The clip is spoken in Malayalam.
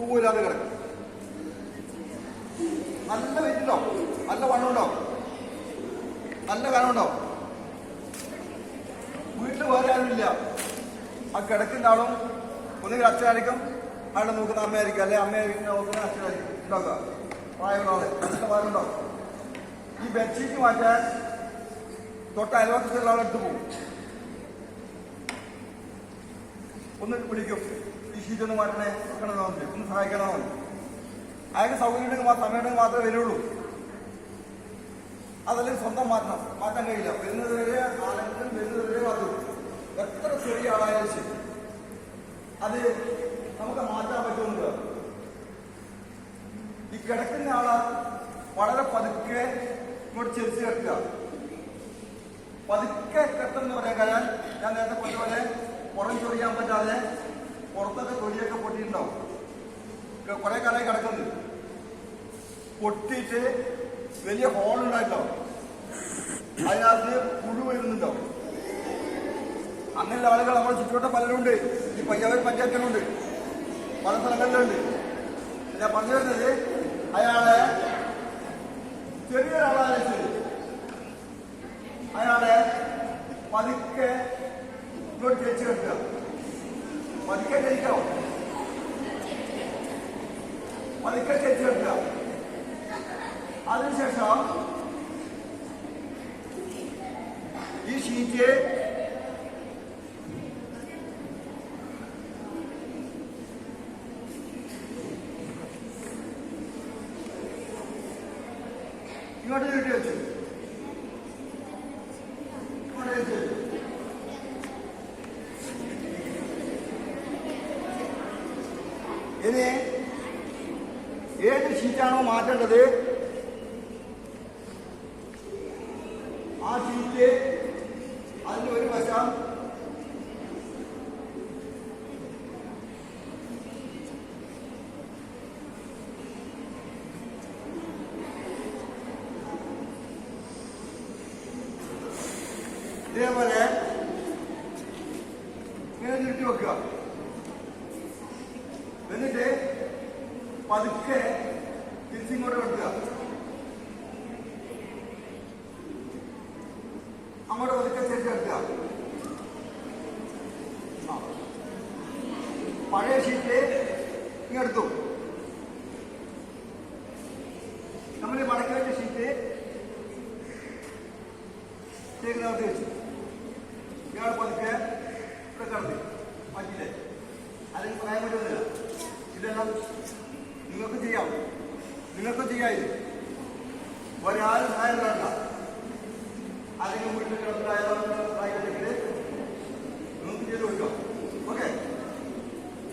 തൂവില്ലാതെ കിടക്കും. നല്ല വെയിറ്റ് നല്ല വണ്ണമുണ്ടോ? നല്ല കനമുണ്ടോ? വീട്ടിൽ വേറെ ആരുമില്ല. ആ കിടക്കുന്ന ആളും ഒന്നുകിൽ അച്ഛനായിരിക്കും ആളെ നോക്കുന്ന അമ്മയായിരിക്കും അല്ലെ അമ്മയായിരിക്കും നോക്കുന്ന അച്ഛനായിരിക്കും. ഉണ്ടാക്കുക പ്രായമുള്ള നല്ല പ്രായമുണ്ടാവും ഈ ബെഡ്ഷീറ്റ് മാറ്റാൻ തൊട്ട അയൽവക്കത്തുള്ള ആളെടുത്ത് പോകും ഒന്ന് വിളിക്കും. ഈ ഷീറ്റ് ഒന്ന് സഹായിക്കണമെന്ന് അയാൾക്ക് സൗകര്യം ഉണ്ടെങ്കിൽ മാത്രം സമയമുണ്ടെങ്കിൽ മാത്രമേ വരുള്ളൂ. അതല്ലെങ്കിൽ സ്വന്തം മാറ്റണം. മാറ്റാൻ കഴിയില്ല. വരുന്നതുവരെ ആലും ആരെങ്കിലും വരുന്നത് വരെ. മാറ്റും എത്ര ചെറിയ ആളായാലും ശരി. അത് നമുക്ക് മാറ്റാൻ പറ്റുമെന്നില്ല ഈ കിടക്കുന്ന ആൾ വളരെ പതുക്കെ ഇങ്ങോട്ട് ചെരിച്ച് കിടക്കുക. പതുക്കെ കെട്ടെന്ന് പറയാൻ കഴിയാൻ ഞാൻ നേരത്തെ പറഞ്ഞ പോലെ പുറം ചൊറിയാൻ പറ്റാതെ പുറത്തൊക്കെ തൊലിയൊക്കെ പൊട്ടിയിട്ടുണ്ടാവും. കുറെ കാലമായി കിടക്കുന്നത് പൊട്ടിയിട്ട് വലിയ ഹോൾ ഉണ്ടായിട്ടുണ്ടാവും. അതിനകത്ത് പുഴു വരുന്നുണ്ടാവും. അങ്ങനെയുള്ള ആളുകൾ നമ്മുടെ ചുറ്റുവട്ടം പലരുണ്ട് ഈ പയ്യാവൂർ പഞ്ചായത്തിലുണ്ട്. പല സ്ഥലങ്ങളിലുണ്ട്. ഞാൻ പറഞ്ഞു വരുന്നത് അയാളെ ചെറിയൊരാളെ അയാളെ പതുക്കെ ഇങ്ങോട്ട് ചേച്ചി വെക്കുക പതുക്കെ ജയിക്കാവോ പതുക്കെ ചേച്ചി വെക്കുക അതിനുശേഷം ഈ ഷീറ്റ് ഇങ്ങോട്ട് നീട്ടി വെച്ചു ഇങ്ങോട്ട് ഇനി ഏത് ഷീറ്റാണോ മാറ്റേണ്ടത് ആ ഷീറ്റ് അതിന്റെ ഒരു വശം ഇതേപോലെ ഇങ്ങനെ ചുരുട്ടി വെക്കുക എന്നിട്ട് പതുക്കെ തിരിച്ചിങ്ങോട്ട് കൊടുക്കുക. അങ്ങോട്ട് പതുക്കെ തിരിച്ചെടുക്കുക. പഴയ ഷീറ്റ് ഇങ്ങെടുത്തു നമ്മൾ മടക്കി വെച്ച ഷീറ്റ് ചേക്കുന്നകത്ത് വെച്ചു. ഇയാൾ പതുക്കെ ഇവിടെ കിടന്നു മാറ്റിയില്ലേ? അല്ലെങ്കിൽ പറയാൻ പറ്റുന്നില്ല ഇതെല്ലാം നിങ്ങൾക്ക് ചെയ്യാം. നിങ്ങൾക്ക് ചെയ്യാം ഒരാൾ സഹായം വേണ്ട അതിന് വീട്ടിൽ കിടപ്പിലായ നിങ്ങൾക്ക് ചെയ്തു കൊടുക്കാം.